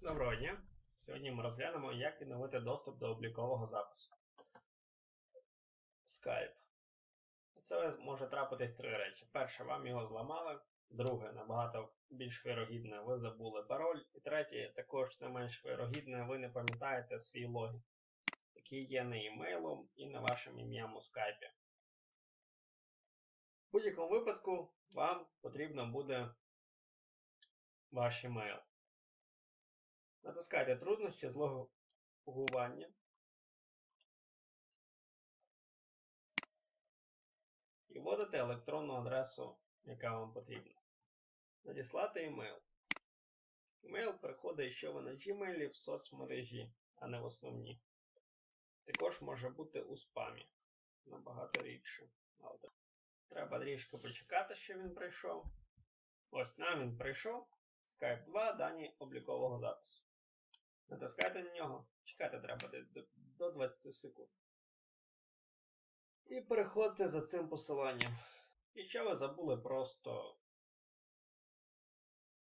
Доброго дня! Сьогодні ми розглянемо, як відновити доступ до облікового запису. Skype. Це може трапитись три речі. Перше, вам його зламали. Друге, набагато більш вирогідне, ви забули пароль. І третє, також не менш вирогідне, ви не пам'ятаєте свій логін, який є не імейлом і не вашим ім'ям у скайпі. В будь-якому випадку вам потрібно буде ваш імейл. Натискайте труднощі з логування. І вводите електронну адресу, яка вам потрібна. Надіслати імейл. Імейл приходить, що ви на Gmail в соцмережі, а не в основній. Також може бути у спамі. Набагато рідше. Але треба трішки почекати, що він прийшов. Ось нам він прийшов. Skype 2 дані облікового запису. Натискайте на нього, чекати треба до 20 секунд. І переходьте за цим посиланням. Якщо ви забули просто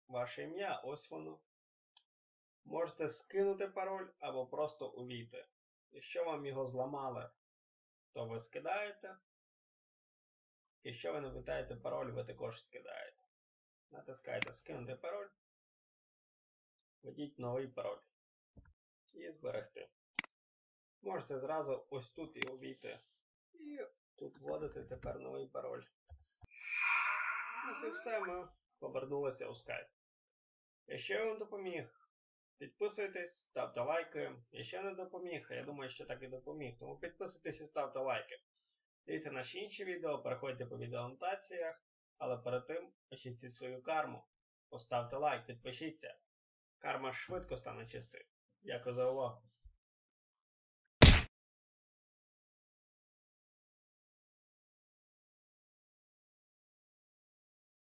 ваше ім'я, ось воно. Можете скинути пароль або просто увійти. Якщо вам його зламали, то ви скидаєте. Якщо ви не питаєте пароль, ви також скидаєте. Натискайте скинути пароль. Введіть новий пароль і зберегти. Можете зразу ось тут і увійти. І тут вводити тепер новий пароль. Ось і все, ми повернулися у Skype. Якщо я вам допоміг, підписуйтесь, ставте лайки. Якщо не допоміг, я думаю, що так і допоміг, тому підписуйтесь і ставте лайки. Дивіться наші інші відео, переходьте по відеоанотаціях, але перед тим очистіть свою карму. Поставте лайк, підпишіться. Карма швидко стане чистою. Дякую за увагу.